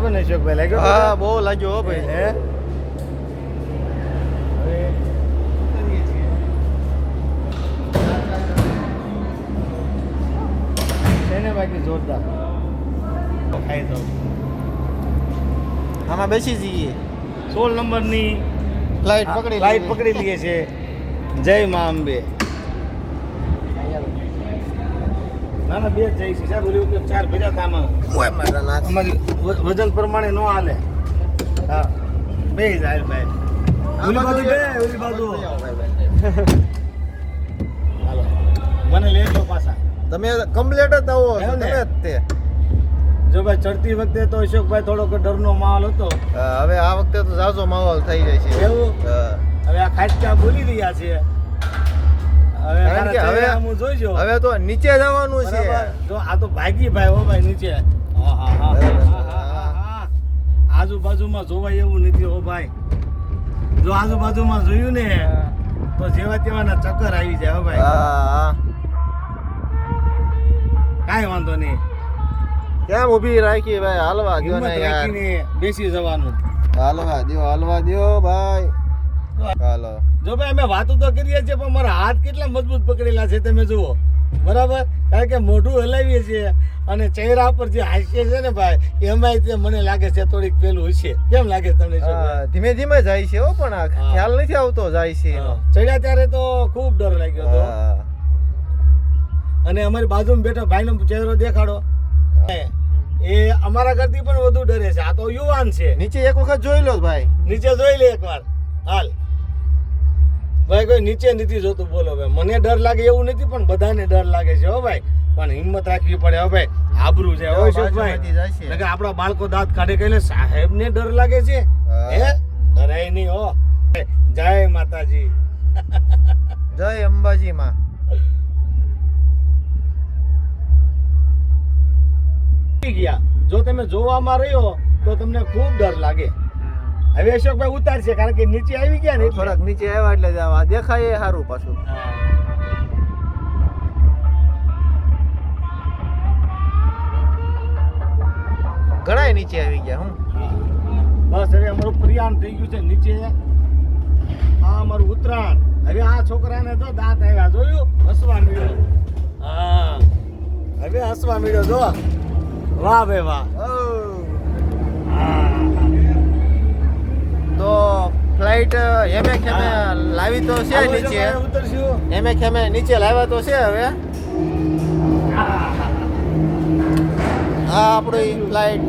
બરાબર ને અશોકભાઈ લાગ્યો હા બહુ લાગ્યો હો ભાઈ. હે? એને બાકી જોરદાર? ખાઈ દઉં. આમાં બેસી જઈએ. સોળ નંબરની ફ્લાઇટ પકડી લાઈટ પકડી લઈએ છે. જય મા અંબે. ના ના બે જ જઈ છે. સાહેબ ઓલી વખતે ચાર ભેગા હતા આમાં. અમારી વજન પ્રમાણે નો હાલે. હા. બે જાય ભાઈ. ઓલી બાજુ બે ઓલી બાજુ. હાલો. મને લેજો પાછા. તમે કમ્પ્લેટ જ આવો તમે જ તે. જો ભાઈ ચડતી વખતે તો અશોકભાઈ થોડોક ડરનો માહોલ હતો. હવે આ વખતે તો ઝાઝો માહોલ થઈ જાય છે. એવું? હવે આ ખાટકા બોલી રહ્યા છે. હવે હવે જોઈજો. હવે તો નીચે જવાનું છે? જો આ તો ભાગી ભાઈ હો ભાઈ નીચે. હા, હા, હા. હા, હા, હા, હા. આજુબાજુમાં જોવાય એવું નથી હો ભાઈ. જો આજુબાજુમાં જોયું ને તો જેવા તેવાના ચક્કર આવી જાય હો ભાઈ. હા, હા. કાંઈ વાંધો નહીં. કેમ ઊભી રાખી ભાઈ? હાલવા દો ને યાર. બેસી જવાનું. હાલવા દો હાલવા દો ભાઈ. હાલો. જો ભાઈ અમે વાતો તો કરીએ છીએ પણ મારા હાથ કેટલા મજબૂત પકડેલા છે તમે જુઓ. બરાબર? કારણ કે મોઢું હલાવીએ છીએ અને ચહેરા પર જે હાસ્ય છે ને ભાઈ એમાં તે મને લાગે છે થોડીક પેલું હશે. કેમ લાગે તમને ધીમે ધીમે જાય છે હો પણ ખ્યાલ નથી આવતો જાય છે ચડ્યા ત્યારે તો ખૂબ ડર લાગ્યો હતો. અને અમારી બાજુમાં બેઠો ભાઈનો ચહેરો દેખાડો. એ અમારા કરતી પણ વધુ ડરે છે. આ તો યુવાન છે. નીચે એક વખત જોઈ લો ભાઈ. નીચે જોઈ લે એકવાર. હાલ. ભાઈ કોઈ નીચે નથી જોતું બોલો ભાઈ. મને ડર લાગે એવું નથી પણ બધાને ડર લાગે છે હો ભાઈ. પણ હિંમત રાખવી પડે હો ભાઈ. આબરૂ છે હો જાય આપણા બાળકો દાંત કાઢે કહીને સાહેબ ને ડર લાગે છે. હે. ડરાય નહીં હો. જય માતાજી. જય અંબાજી માં ગયા. જો તમે જોવામાં રહ્યો તો તમને ખૂબ ડર લાગે. હવે અશોકભાઈ ઉતારશે કારણ કે નીચે આવી ગયા ને. થોડાક નીચે આવ્યા એટલે આ દેખાય એ સારું પાછું. ઘણા ઘણાય નીચે આવી ગયા હું. બસ હવે અમારું પ્રયાણ થઈ ગયું છે નીચે. આ અમારું ઉત્તરાયણ. હવે આ છોકરાને તો દાંત આવ્યા જોયું? હસવા મળ્યો હા. હવે હસવા મળ્યો જો વાહ ભાઈ વાહ. ફ્લાઇટ એમે ખેમે લાવી તો છે નીચે. એમે ખેમે નીચે લાવ્યા તો છે હવે. આ આપણી ફ્લાઇટ